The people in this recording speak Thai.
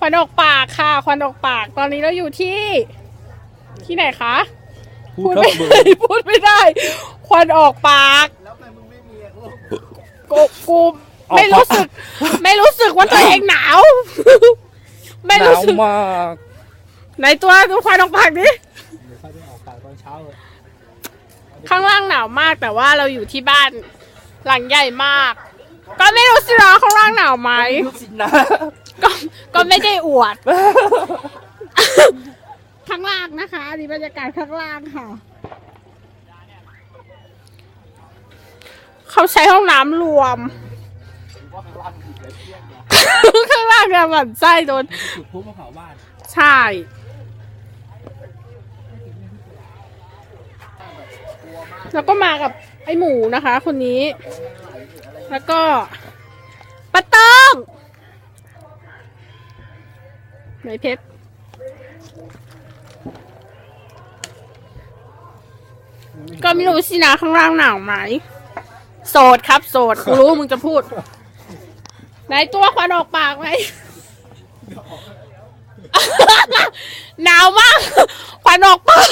ควันออกปากค่ะควันออกปาก ตอนนี้เราอยู่ที่ ที่ไหนคะ พูดไม่เถอะเบอได้ร์พูดไม่ได้ ควันออกปากกูกูไม่รู้สึก ไม่รู้สึกว่าตัวเองหนาว ไม่หรู้นาวสึกมากไหนตัวดูควันออกปากดิค่อยไปออกปากตอนเช้าเลยข้างล่างหนาวมากแต่ว่าเราอยู่ที่บ้านหลังใหญ่มาก ก็ไม่รู้สินะข้างล่างหนาวไหมรู้สินะก็ก็ไม่ได้อ วด ข้างล่างนะคะอันนี่บรรยากาศข้างล่างค่ะ เขาใช้ห้องน้ำรวม ข้างล่างเนี่ยเหมือนไส้โดน จุดพลุมาเผาบ้านใช่ แล้วก็มากับไอ้หมูนะคะ คนนี้ แล้วก็ปะต้อง ไหนเพชรก็ไม่รู้สินะข้างล่างหนาวไหม โสดครับ โสดกูรู้มึงจะพูด ไหนตัวควันออกปากไหม หนาวมากควันออกปาก